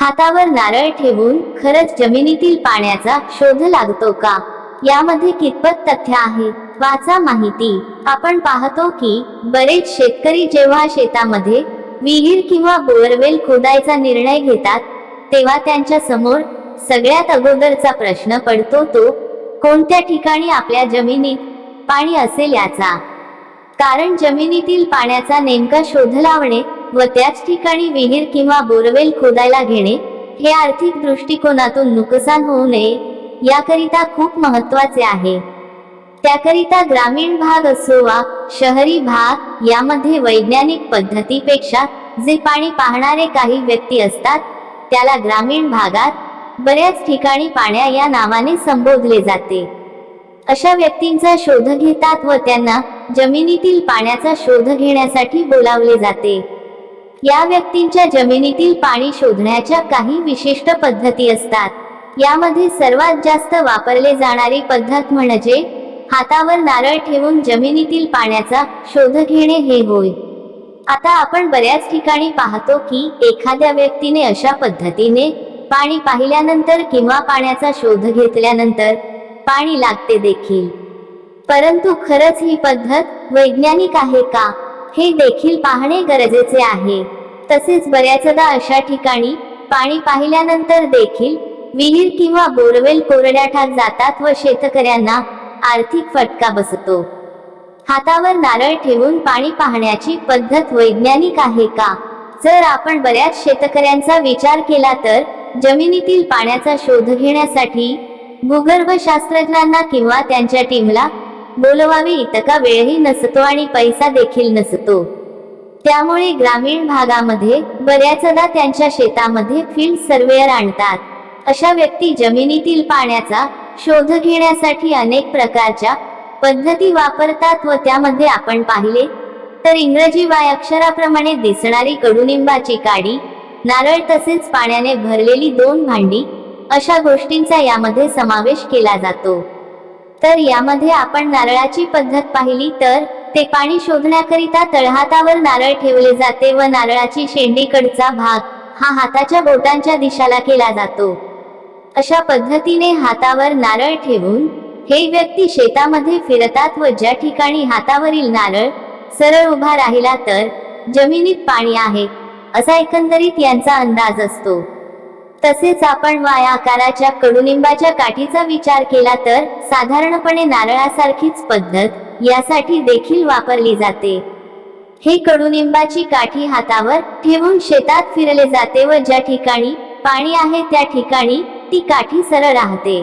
हातावर नारळ ठेवून खरंच जमिनीतील पाण्याचा शोध लागतो का? यामध्ये कितपत तथ्य आहे? वाचा माहिती. आपण पाहतो की बरेच शेतकरी जेव्हा शेतामध्ये विहीर किंवा बोअरवेल खोदायचा निर्णय घेतात तेव्हा त्यांच्यासमोर सगळ्यात अगोदरचा प्रश्न पडतो तो कोणत्या ठिकाणी आपल्या जमिनीत पाणी असेल याचा? कारण जमिनीतील पाण्याचा नेमका शोध लावणे व त्याच ठिकाणी विहीर किंवा बोरवेल खोदायला घेणे हे आर्थिक दृष्टिकोनातून नुकसान होऊ नये याकरिता खूप महत्त्वाचे आहे. त्याकरिता ग्रामीण भाग असो वा शहरी भाग यामध्ये वैज्ञानिक पद्धतीपेक्षा जे पाणी पाहणारे काही व्यक्ती असतात त्याला ग्रामीण भागात बऱ्याच ठिकाणी पाण्या या नावाने संबोधले जाते. अशा व्यक्तींचा शोध घेतात व त्यांना जमिनीतील पाण्याचा शोध घेण्यासाठी बोलावले जाते. या व्यक्तींच्या जमिनीतील पाणी शोधण्याच्या काही विशिष्ट पद्धती असतात. यामध्ये सर्वात जास्त वापरले जाणारी पद्धत म्हणजे हातावर नारळ ठेवून जमिनीतील पाण्याचा शोध घेणे हे होय. आता आपण बऱ्याच ठिकाणी पाहतो की एखाद्या व्यक्तीने अशा पद्धतीने पाणी पाहिल्यानंतर किंवा पाण्याचा शोध घेतल्यानंतर पाणी लागते देखील. परंतु खरंच ही पद्धत वैज्ञानिक आहे का? हे देखील पाहणे गरजेचे आहे. तसेच बऱ्याचदा अशा ठिकाणी पाणी पाहिल्यानंतर देखील विहीर किंवा बोरवेल कोरड्या ठाक जातात व शेतकऱ्यांना आर्थिक फटका बसतो. हातावर नारळ ठेवून पाणी पाहण्याची पद्धत वैज्ञानिक आहे का? जर आपण बऱ्याच शेतकऱ्यांचा विचार केला तर जमिनीतील पाण्याचा शोध घेण्यासाठी भूगर्भशास्त्रज्ञांना किंवा त्यांच्या टीमला बोलवावी इतका वेळही नसतो आणि पैसा देखील नसतो. त्यामुळे ग्रामीण भागामध्ये बऱ्याचदा त्यांच्या शेतामध्ये फील्ड सर्वेअर आणतात. अशा व्यक्ती जमिनीतील पाण्याचा शोध घेण्यासाठी अनेक प्रकारच्या पद्धती वापरतात व त्यामध्ये आपण पाहिले तर इंग्रजी वाय अक्षराप्रमाणे दिसणारी कडुनिंबाची काडी नारळ तसेच पाण्याने भरलेली दोन भांडी अशा गोष्टींचा यामध्ये समावेश केला जातो. तर यामध्ये आपण नारळाची पद्धत पाहिली तर ते पाणी शोधण्याकरिता तळहातावर नारळ ठेवले जाते व नारळाची शेंडीकडचा भाग हा हाताच्या बोटांच्या दिशाला केला जातो. अशा पद्धतीने हातावर नारळ ठेवून हे व्यक्ती शेतामध्ये फिरतात व ज्या ठिकाणी हातावरील नारळ सरळ उभा राहिला तर जमिनीत पाणी आहे असा एकंदरीत यांचा अंदाज असतो. तसेच आपण वाय आकाराच्या कडुनिंबाच्या काठीचा विचार केला तर साधारणपणे नारळासारखीच पद्धत यासाठी देखील वापरली जाते. हे कडुनिंबाची काठी हातावर ठेवून शेतात फिरले जाते व ज्या ठिकाणी पाणी आहे त्या ठिकाणी ती काठी सरळ राहते.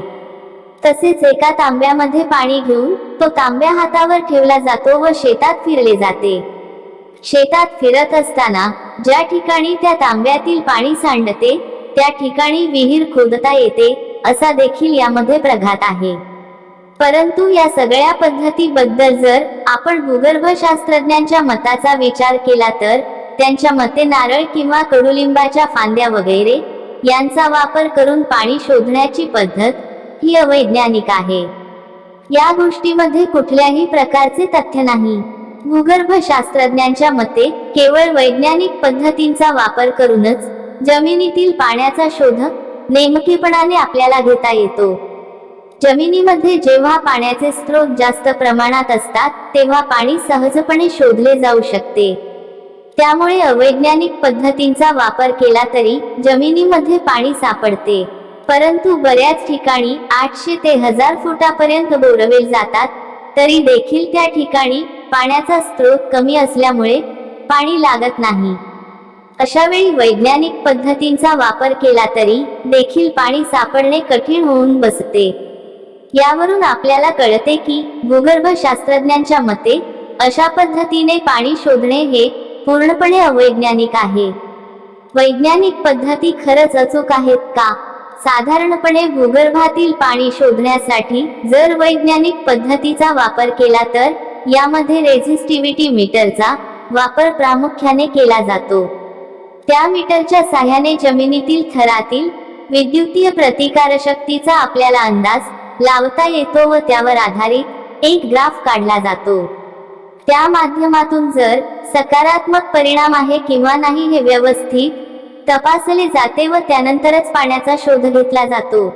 तसेच एका तांब्यामध्ये पाणी घेऊन तो तांब्या हातावर ठेवला जातो व शेतात फिरले जाते. शेतात फिरत असताना ज्या ठिकाणी त्या तांब्यातील पाणी सांडते त्या ठिकाणी विहीर खोदता येते असा देखील यामध्ये प्रघात आहे. परंतु या सगळ्या पद्धतीबद्दल जर आपण भूगर्भशास्त्रज्ञांच्या मताचा विचार केला तर त्यांच्या मते नारळ किंवा कडुलिंबाच्या फांद्या वगैरे यांचा वापर करून पाणी शोधण्याची पद्धत ही अवैज्ञानिक आहे. या गोष्टीमध्ये कुठल्याही प्रकारचे तथ्य नाही. भूगर्भशास्त्रज्ञांच्या मते केवळ वैज्ञानिक पद्धतींचा वापर करूनच जमिनीतील पाण्याचा शोध नेमकेपणाने आपल्याला घेता येतो. जमिनीमध्ये जेव्हा पाण्याचे स्रोत जास्त प्रमाणात असतात तेव्हा पाणी सहजपणे शोधले जाऊ शकते. त्यामुळे अवैज्ञानिक पद्धतींचा वापर केला तरी जमिनीमध्ये पाणी सापडते. परंतु बऱ्याच ठिकाणी आठशे ते हजार फुटापर्यंत बोरवेल जातात तरी देखील त्या ठिकाणी पाण्याचा स्रोत कमी असल्यामुळे पाणी लागत नाही. अशा वेळी वैज्ञानिक पद्धतींचा वापर केला तरी देखील पाणी सापडणे कठीण होऊन बसते. यावरून आपल्याला कळते की भूगर्भ शास्त्रज्ञांच्या मते अशा पद्धतीने पाणी शोधणे हे पूर्णपणे अवैज्ञानिक आहे. वैज्ञानिक पद्धती खरंच अचूक आहेत का? साधारणपणे भूगर्भातील पाणी शोधण्यासाठी जर वैज्ञानिक पद्धतीचा वापर केला तर यामध्ये रेझिस्टिव्हिटी मीटरचा वापर प्रामुख्याने केला जातो. त्या मीटरच्या साह्याने जमिनीतील थरातील विद्युतीय प्रतिकारशक्तीचा आपल्याला अंदाज लावता येतो व त्यावर आधारित एक ग्राफ काढला जातो. त्या माध्यमातून जर सकारात्मक परिणाम आहे किंवा नाही हे व्यवस्थित तपासले जाते व त्यानंतरच पाण्याचा शोध घेतला जातो.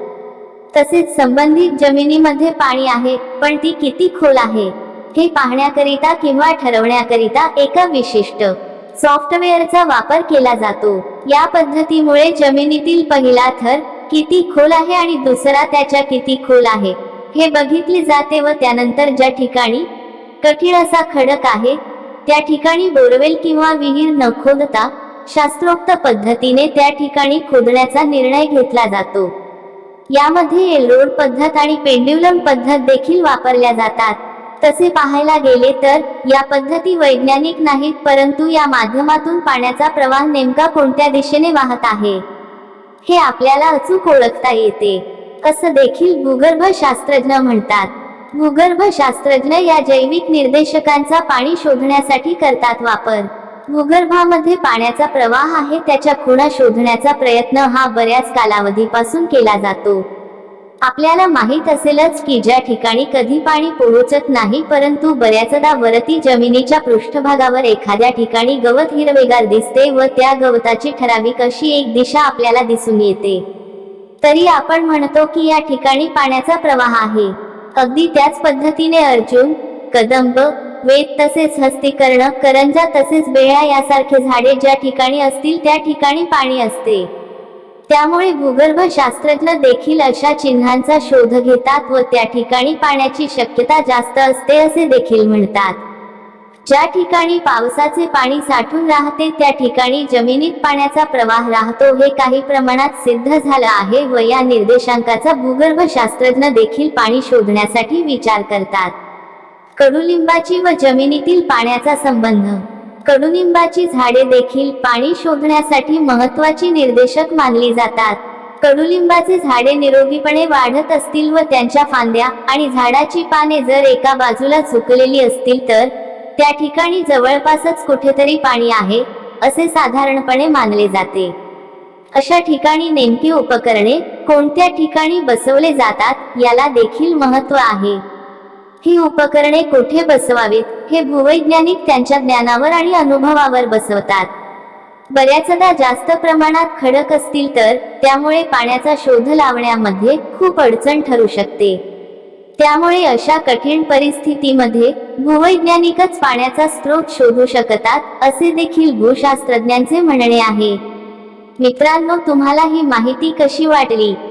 तसेच संबंधित जमिनीमध्ये पाणी आहे पण ती किती खोल आहे हे पाहण्याकरिता किंवा ठरवण्याकरिता एका विशिष्ट सॉफ्टवेअरचा वापर केला जातो. या पद्धतीमुळे जमिनीतील पहिला थर किती खोल आहे आणि दुसरा त्याच्या किती खोल आहे हे बघितले जाते व त्यानंतर ज्या ठिकाणी कठीण असा खडक आहे त्या ठिकाणी बोरवेल किंवा विहीर न खोदता शास्त्रोक्त पद्धतीने त्या ठिकाणी खोदण्याचा निर्णय घेतला जातो. यामध्ये लोड पद्धत आणि पेंड्युलम पद्धत देखील वापरल्या जातात. तसे पाहायला गेले तर या पद्धती वैज्ञानिक नाहीत परंतु या माध्यमातून पाण्याचा प्रवाह नेमका कोणत्या दिशेने वाहत आहे हे आपल्याला अचूक ओळखता येते. असं देखील भूगर्भ शास्त्रज्ञ म्हणतात. भूगर्भ शास्त्रज्ञ या जैविक निर्देशकांचा पाणी शोधण्यासाठी करतात वापर. भूगर्भामध्ये पाण्याचा प्रवाह आहे त्याच्या खुणा शोधण्याचा प्रयत्न हा बऱ्याच कालावधीपासून केला जातो. आपल्याला माहीत असेलच की ज्या ठिकाणी कधी पाणी पोहोचत नाही परंतु बऱ्याचदा वरती जमिनीच्या पृष्ठभागावर एखाद्या ठिकाणी गवत हिरवेगार दिसते व त्या गवताची ठराविक अशी एक दिशा आपल्याला दिसून येते. तरी आपण म्हणतो की या ठिकाणी पाण्याचा प्रवाह आहे. अगदी त्याच पद्धतीने अर्जुन कदंब वेद तसेच हस्तीकर्ण करंजा तसेच बेळ्या यासारखे झाडे ज्या ठिकाणी असतील त्या ठिकाणी पाणी असते. त्यामुळे भूगर्भ शास्त्रज्ञ देखील अशा चिन्हांचा शोध घेतात व त्या ठिकाणी पाण्याची शक्यता जास्त असते असे देखील म्हणतात. ज्या ठिकाणी पावसाचे पाणी साठून राहते त्या ठिकाणी जमिनीत पाण्याचा प्रवाह राहतो हे काही प्रमाणात सिद्ध झालं आहे व या निर्देशांकाचा भूगर्भ शास्त्रज्ञ देखील पाणी शोधण्यासाठी विचार करतात. कडुलिंबाची व जमिनीतील पाण्याचा संबंध कडुलिंबाची झाडे देखील पाणी शोधण्यासाठी महत्वाची निर्देशक मानली जातात. कडुलिंबाचे झाडे निरोगीपणे वाढत असतील व त्यांच्या फांद्या आणि झाडाची पाने जर एका बाजूला झुकलेली असतील तर त्या ठिकाणी जवळपासच कुठेतरी पाणी आहे असे साधारणपणे मानले जाते. अशा ठिकाणी नेमकी उपकरणे कोणत्या ठिकाणी बसवले जातात याला देखील महत्त्व आहे. ही उपकरणे कोठे बसवावीत हे भूवैज्ञानिक त्यांच्या ज्ञानावर आणि अनुभवावर बसवतात. बऱ्याचदा जास्त प्रमाणात खडक असतील तर त्यामुळे पाण्याचा शोध लावण्यामध्ये खूप अडचण ठरू शकते. त्यामुळे अशा कठीण परिस्थितीमध्ये भूवैज्ञानिकच पाण्याचा स्रोत शोधू शकतात असे देखील भूशास्त्रज्ञांचे म्हणणे आहे. मित्रांनो तुम्हाला ही माहिती कशी वाटली?